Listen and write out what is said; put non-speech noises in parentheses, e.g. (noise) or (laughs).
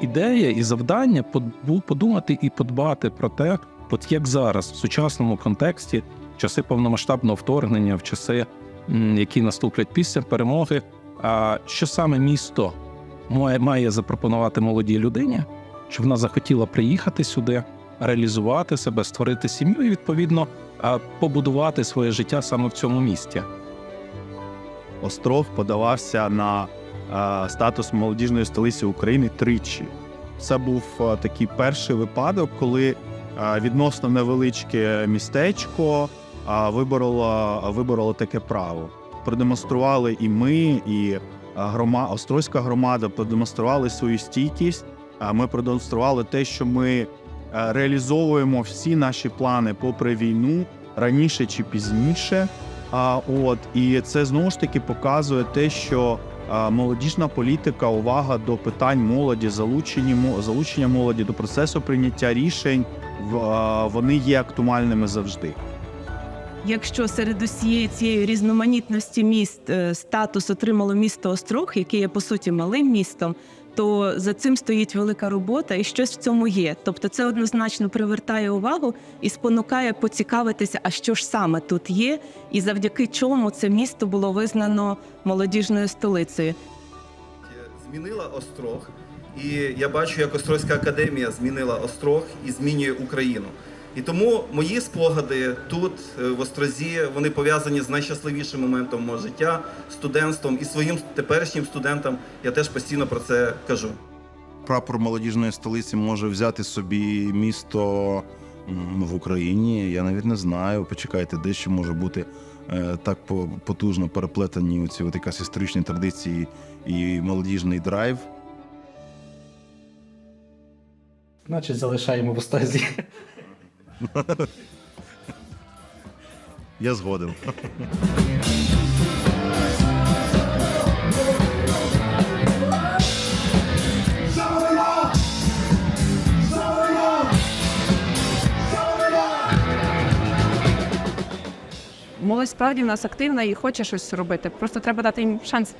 ідея і завдання под- подумати і подбати про те, от як зараз в сучасному контексті, в часи повномасштабного вторгнення, в часи, які наступлять після перемоги, а що саме місто має, має запропонувати молодій людині, щоб вона захотіла приїхати сюди, реалізувати себе, створити сім'ю і відповідно побудувати своє життя саме в цьому місті. Острог подавався на статус молодіжної столиці України тричі. Це був такий перший випадок, коли відносно невеличке містечко вибороло, вибороло таке право. Продемонстрували і ми, і грома, Острозька громада продемонстрували свою стійкість. Ми продемонстрували те, що ми реалізовуємо всі наші плани попри війну раніше чи пізніше. А от і це знову ж таки показує те, що молодіжна політика, увага до питань молоді, залучення залучення молоді до процесу прийняття рішень, вони є актуальними завжди. Якщо серед усієї цієї різноманітності міст е, статус отримало місто Острог, яке є по суті малим містом, то за цим стоїть велика робота і щось в цьому є. Тобто це однозначно привертає увагу і спонукає поцікавитися, а що ж саме тут є, і завдяки чому це місто було визнано молодіжною столицею. змінила Острог, і я бачу, як Острозька академія змінила Острог і змінює Україну. І тому мої спогади тут, е, в Острозі, вони пов'язані з найщасливішим моментом мого життя, студентством і своїм теперішнім студентам. Я теж постійно про це кажу. прапор молодіжної столиці може взяти собі місто в Україні. Я навіть не знаю. Почекайте, де ще може бути е, так по- потужно переплетені оці от якраз історичні традиції і молодіжний драйв. Значить, залишаємо в остазі. (laughs) Я згоден. Молодь справді в нас активна і хоче щось робити. Просто треба дати їм шанс.